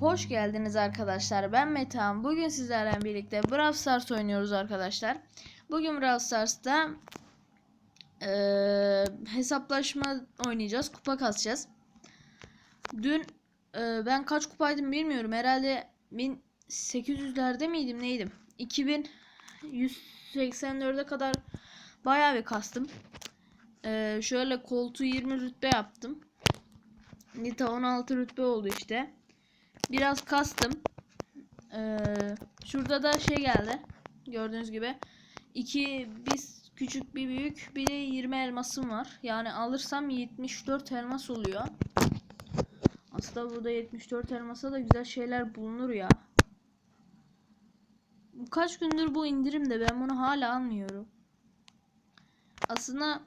Hoş geldiniz arkadaşlar. Ben Metehan. Bugün sizlerle birlikte Brawl Stars oynuyoruz arkadaşlar. Bugün Brawl Stars'ta eee, hesaplaşma oynayacağız. Kupa kasacağız. Dün eee, ben kaç kupaydım bilmiyorum. Herhalde 1800'lerde miydim neydim? 2184'e kadar bayağı bir kastım. Eee, şöyle koltuğu 20 rütbe yaptım. Nita 16 rütbe oldu işte. Biraz kastım. Ee, şurada da şey geldi. Gördüğünüz gibi. iki biz küçük bir büyük bir de 20 elmasım var. Yani alırsam 74 elmas oluyor. Aslında burada 74 elmasa da güzel şeyler bulunur ya. Kaç gündür bu indirimde ben bunu hala almıyorum. Aslında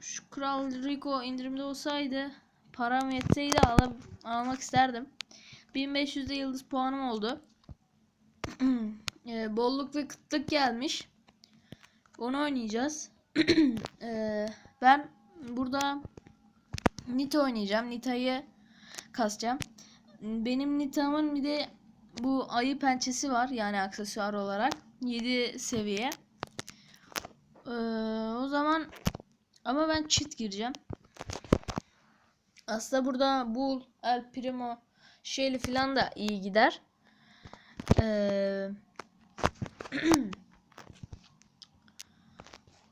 şu Kral Rico indirimde olsaydı param yetseydi al almak isterdim. 1500'de yıldız puanım oldu. Ee, bolluk ve kıtlık gelmiş. Onu oynayacağız. Ee, ben burada Nita oynayacağım. Nita'yı kasacağım. Benim Nita'mın bir de bu ayı pençesi var. Yani aksesuar olarak. 7 seviye. Ee, o zaman ama ben cheat gireceğim. Aslında burada Bull, El Primo, Shelly falan da iyi gider. Ee,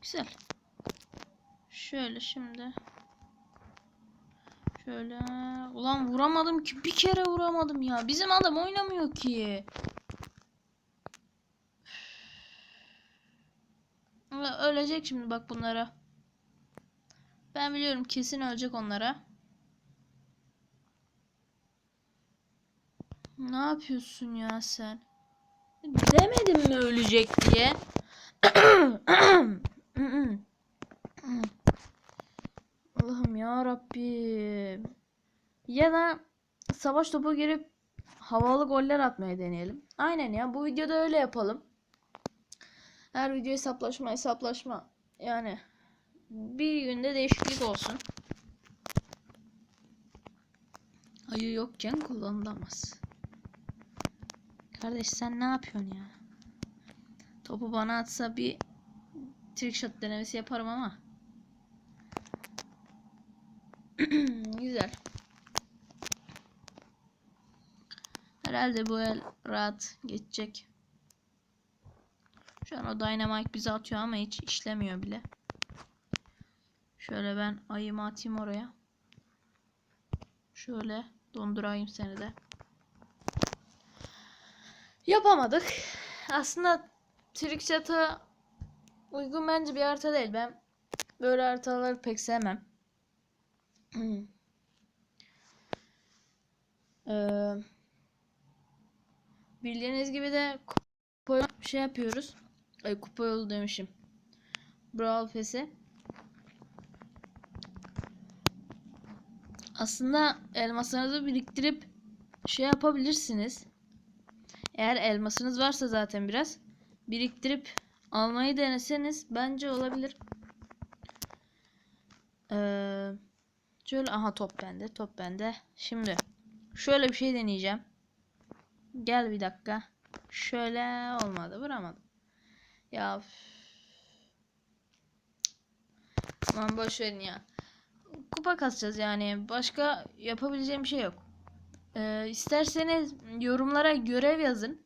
güzel. Şöyle şimdi. Şöyle. Ulan vuramadım ki. Bir kere vuramadım ya. Bizim adam oynamıyor ki. Ölecek şimdi bak bunlara. Ben biliyorum kesin ölecek onlara. Ne yapıyorsun ya sen? Demedim mi ölecek diye? Allah'ım ya Rabbim. Ya da savaş topu girip havalı goller atmaya deneyelim. Aynen ya bu videoda öyle yapalım. Her video hesaplaşma hesaplaşma. Yani bir günde değişiklik olsun. Ayı yokken kullanılamaz. Kardeş sen ne yapıyorsun ya? Topu bana atsa bir trick shot denemesi yaparım ama. Güzel. Herhalde bu el rahat geçecek. Şu an o dynamite bize atıyor ama hiç işlemiyor bile. Şöyle ben ayımı atayım oraya. Şöyle dondurayım seni de. Yapamadık. Aslında Trickshot'a uygun bence bir harita değil. Ben böyle haritaları pek sevmem. Ee, bildiğiniz gibi de kupa şey yapıyoruz. Ay kupa yolu demişim. Brawl Pass'i. Aslında elmaslarınızı biriktirip şey yapabilirsiniz. Eğer elmasınız varsa zaten biraz biriktirip almayı deneseniz bence olabilir. Ee, şöyle aha top bende, top bende. Şimdi şöyle bir şey deneyeceğim. Gel bir dakika. Şöyle olmadı, vuramadım. Ya. Aman boş verin ya. Kupa kasacağız yani. Başka yapabileceğim bir şey yok. Ee, isterseniz yorumlara görev yazın.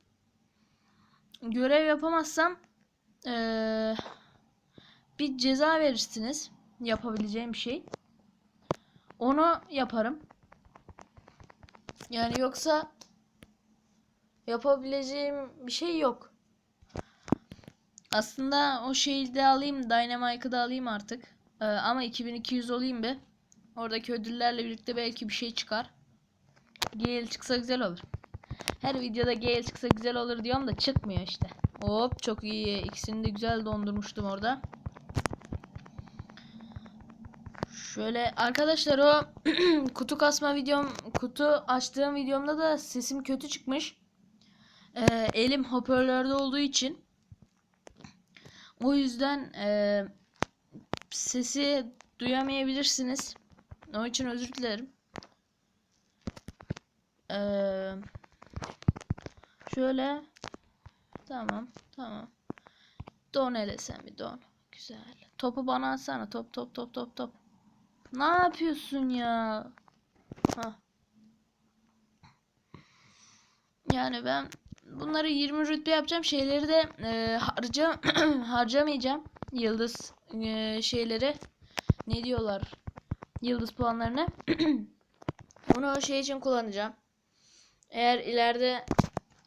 Görev yapamazsam ee, bir ceza verirsiniz. Yapabileceğim bir şey. Onu yaparım. Yani yoksa yapabileceğim bir şey yok. Aslında o şeyi de alayım. Dynamite'ı da alayım artık. Ee, ama 2200 olayım be. Oradaki ödüllerle birlikte belki bir şey çıkar. Gale çıksa güzel olur. Her videoda Gale çıksa güzel olur diyorum da çıkmıyor işte. Hop çok iyi. İkisini de güzel dondurmuştum orada. Şöyle arkadaşlar o kutu kasma videom, kutu açtığım videomda da sesim kötü çıkmış. Ee, elim hoparlörde olduğu için. O yüzden e, sesi duyamayabilirsiniz. Onun için özür dilerim. Eee Şöyle. Tamam. Tamam. Don hele bir don. Güzel. Topu bana atsana. Top top top top top. Ne yapıyorsun ya? Ha. Yani ben bunları 20 rütbe yapacağım. Şeyleri de e, harca harcamayacağım. Yıldız e, şeyleri. Ne diyorlar? Yıldız puanlarını. Onu o şey için kullanacağım. Eğer ileride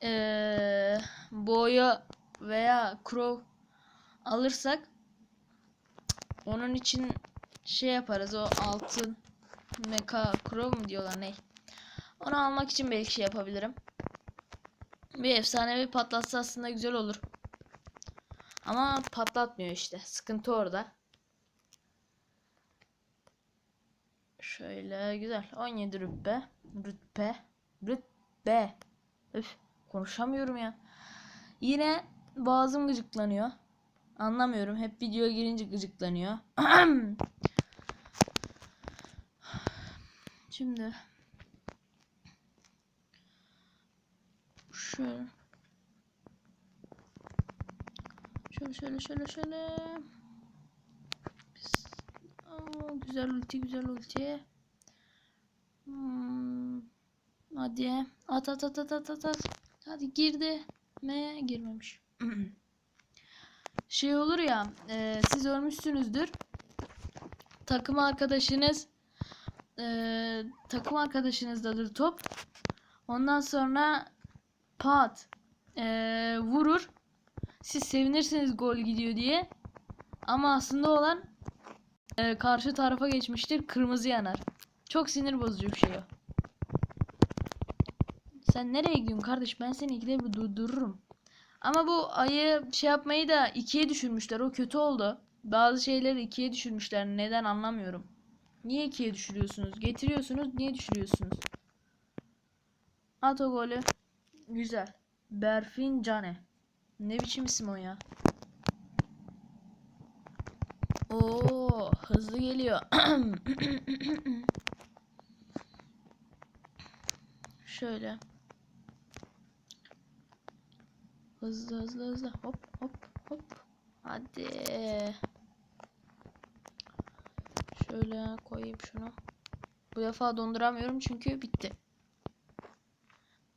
e, boya veya crow alırsak onun için şey yaparız o altın meka crow mu diyorlar ne? Onu almak için belki şey yapabilirim. Bir efsanevi patlatsa aslında güzel olur. Ama patlatmıyor işte. Sıkıntı orada. Şöyle güzel. 17 rütbe. Rütbe. Rütbe. Üf, konuşamıyorum ya. Yine boğazım gıcıklanıyor. Anlamıyorum. Hep videoya girince gıcıklanıyor. Şimdi şöyle şöyle şöyle şöyle şöyle Aa, güzel ulti güzel ulti Hmm, hadi. At at at at at at hadi girdi. Mi girmemiş. Şey olur ya e, siz ölmüşsünüzdür. Takım arkadaşınız e, takım arkadaşınızdadır top. Ondan sonra pat e, vurur. Siz sevinirsiniz gol gidiyor diye. Ama aslında olan e, karşı tarafa geçmiştir kırmızı yanar. Çok sinir bozucu bir şey o sen nereye gidiyorsun kardeş ben seni ikide bir durdururum ama bu ayı şey yapmayı da ikiye düşürmüşler. O kötü oldu. Bazı şeyleri ikiye düşürmüşler. Neden anlamıyorum. Niye ikiye düşürüyorsunuz? Getiriyorsunuz. Niye düşürüyorsunuz? At o golü. Güzel. Berfin Cane. Ne biçim isim o ya? Oo, hızlı geliyor. Şöyle. Hızlı hızlı hızlı. Hop hop hop. Hadi. Şöyle koyayım şunu. Bu defa donduramıyorum çünkü bitti.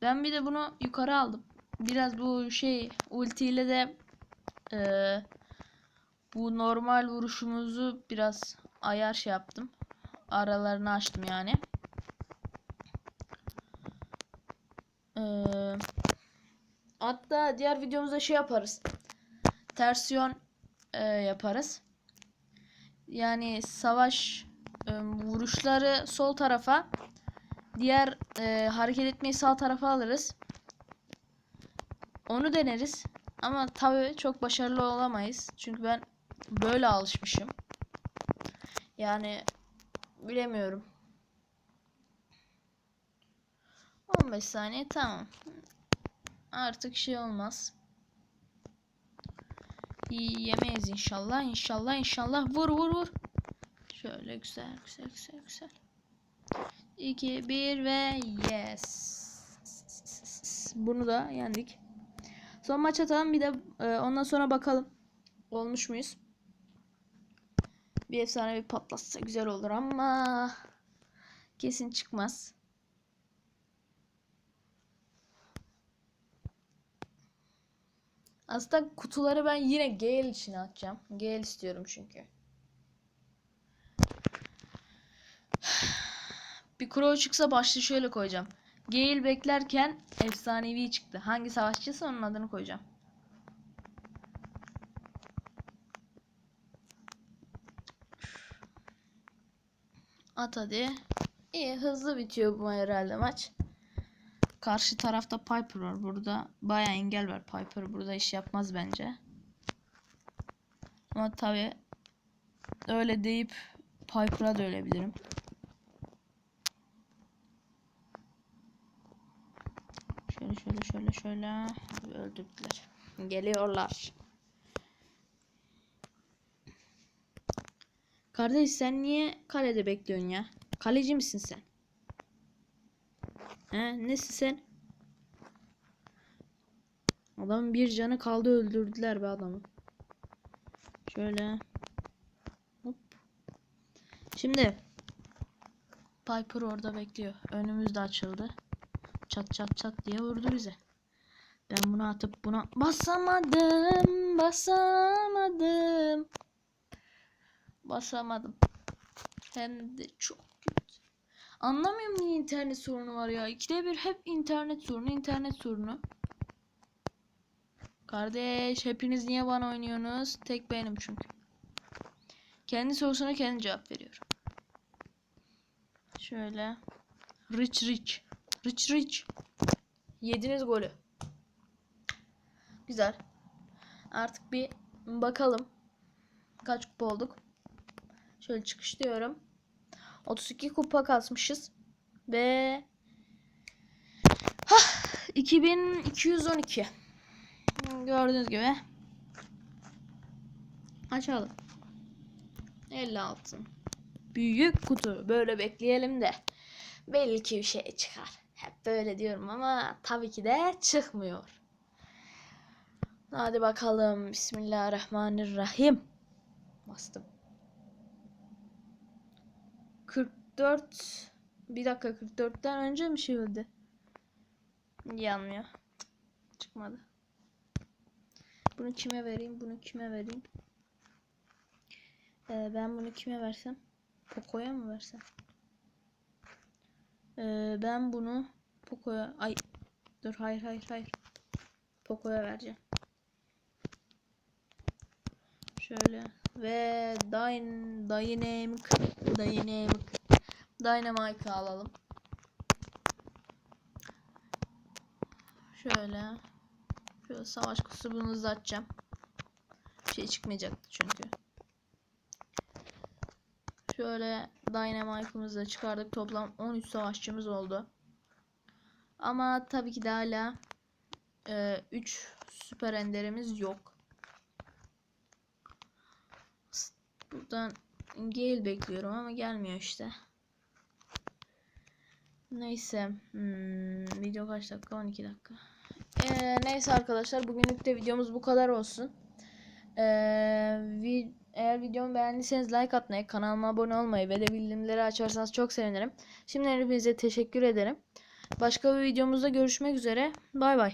Ben bir de bunu yukarı aldım. Biraz bu şey ultiyle de eee, bu normal vuruşumuzu biraz ayar şey yaptım. Aralarını açtım yani. Eee Hatta diğer videomuzda şey yaparız. Tersiyon e, yaparız. Yani savaş e, vuruşları sol tarafa, diğer e, hareket etmeyi sağ tarafa alırız. Onu deneriz. Ama tabii çok başarılı olamayız. Çünkü ben böyle alışmışım. Yani bilemiyorum. 15 saniye tamam artık şey olmaz. Yemeyiz inşallah. İnşallah inşallah. Vur vur vur. Şöyle güzel güzel güzel güzel. 2 1 ve yes. Bunu da yendik. Son maç atalım bir de e, ondan sonra bakalım. Olmuş muyuz? Bir efsane bir patlatsa güzel olur ama kesin çıkmaz. Aslında kutuları ben yine Gale için atacağım. Gale istiyorum çünkü. Bir Crow çıksa başlığı şöyle koyacağım. Gale beklerken efsanevi çıktı. Hangi savaşçıysa onun adını koyacağım. At hadi. İyi hızlı bitiyor bu herhalde maç. Karşı tarafta Piper var. Burada baya engel var. Piper burada iş yapmaz bence. Ama tabi öyle deyip Piper'a da ölebilirim. Şöyle şöyle şöyle şöyle öldürdüler. Geliyorlar. Kardeş sen niye kalede bekliyorsun ya? Kaleci misin sen? He, nesin sen? Adamın bir canı kaldı öldürdüler be adamı. Şöyle. Hop. Şimdi Piper orada bekliyor. Önümüz de açıldı. Çat çat çat diye vurdu bize. Ben bunu atıp buna basamadım. Basamadım. Basamadım. Hem de çok. Anlamıyorum niye internet sorunu var ya. İkide bir hep internet sorunu, internet sorunu. Kardeş hepiniz niye bana oynuyorsunuz? Tek benim çünkü. Kendi sorusuna kendi cevap veriyorum. Şöyle. Rich rich. Rich rich. Yediniz golü. Güzel. Artık bir bakalım. Kaç kupa olduk? Şöyle çıkışlıyorum. 32 kupa kasmışız. Ve Hah, 2212. Gördüğünüz gibi. Açalım. 56. Büyük kutu. Böyle bekleyelim de. Belki bir şey çıkar. Hep böyle diyorum ama tabii ki de çıkmıyor. Hadi bakalım. Bismillahirrahmanirrahim. Bastım. 44 bir dakika 44'ten önce mi öldü? Yanmıyor. Çıkmadı. Bunu kime vereyim? Bunu kime vereyim? Ee, ben bunu kime versem? Poco'ya mı versem? Ee, ben bunu Poco'ya ay dur hayır hayır hayır. Poco'ya vereceğim. Şöyle ve Dyn Dynamic Dynamic Dynamite alalım. Şöyle Şöyle savaş kutusu bunu uzatacağım. Bir şey çıkmayacaktı çünkü. Şöyle Dynamite'ımızı da çıkardık. Toplam 13 savaşçımız oldu. Ama tabii ki de hala 3 süper enderimiz yok. Buradan Gale bekliyorum ama gelmiyor işte. Neyse. Hmm, video kaç dakika? 12 dakika. Ee, neyse arkadaşlar bugünlük de videomuz bu kadar olsun. Ee, vi eğer videomu beğendiyseniz like atmayı, kanalıma abone olmayı ve de bildirimleri açarsanız çok sevinirim. Şimdi hepinize teşekkür ederim. Başka bir videomuzda görüşmek üzere. Bay bay.